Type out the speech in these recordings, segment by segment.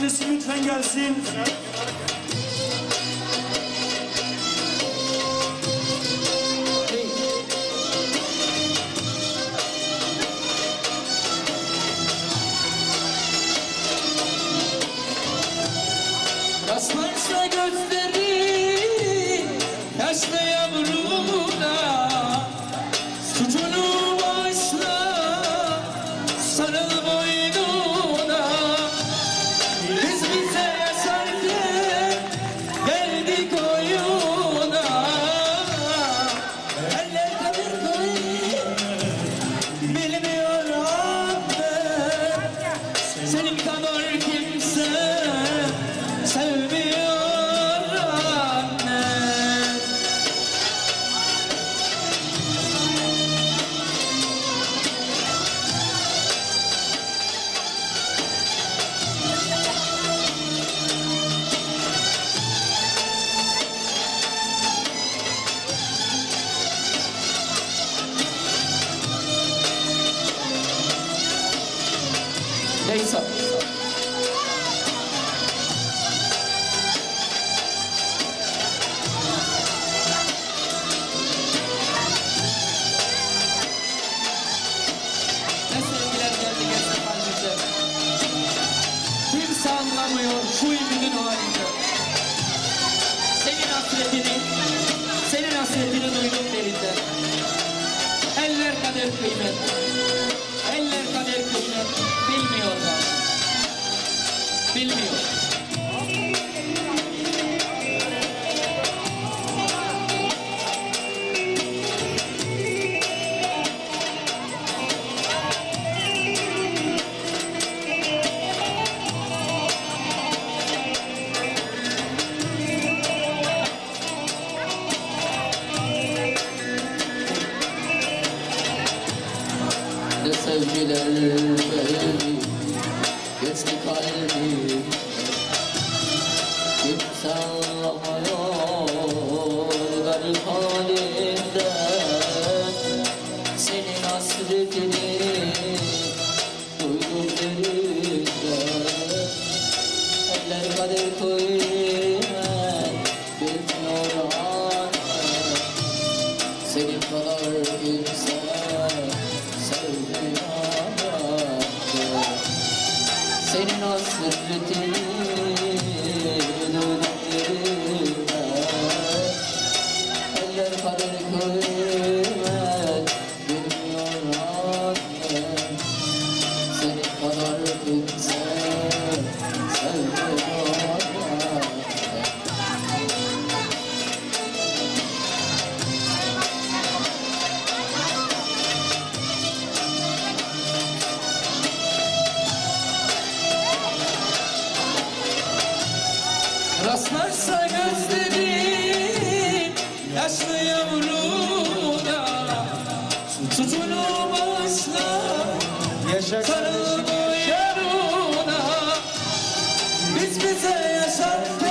Annesi lütfen gelsin. Kaslarsa gözleri, yaşlı sevgiler verdi Geçti kalbim Kimse anlamıyor garip halimden Senin hasretini duydum derinden Eller kader koyuyor. Yaşarsa gözlerin yaşlı yavruna Tutunu başla. Yaşa sarıl bu yaruna Biz bize yaşattık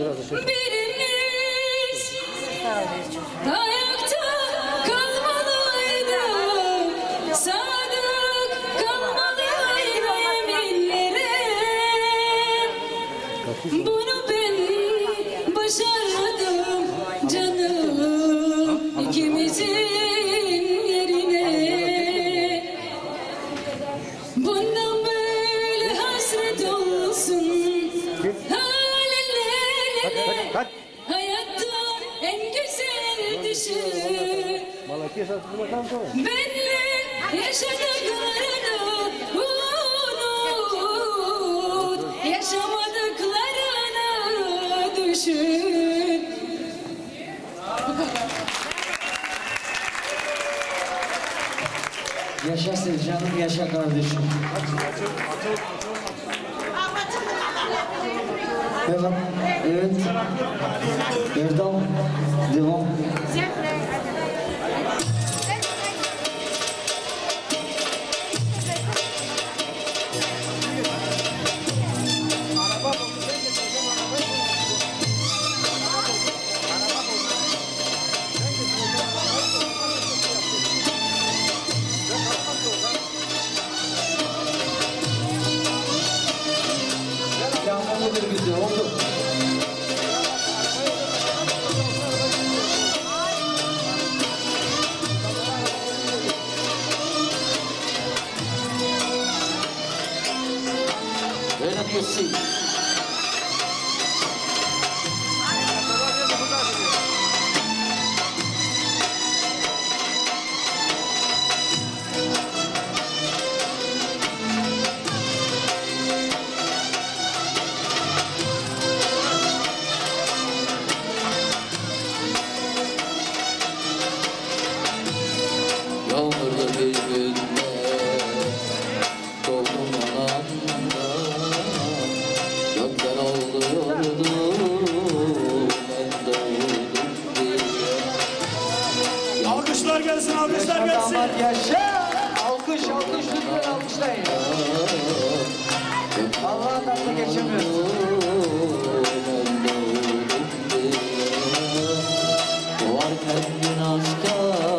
Biraz da şey. Birimiz. Sağ ol. Benli yaşadıklarını unut, yaşamadıklarını düşün. Yaşa Sevcan'ım, yaşa kardeşim. Devam. Evet. Devam. Devam. Thank you. Gelsin, alkışlar gelsin. yaşa. Alkış alkış lütfen alkışlayın. Allah'a tatlı geçemiyoruz. Varken gün aşka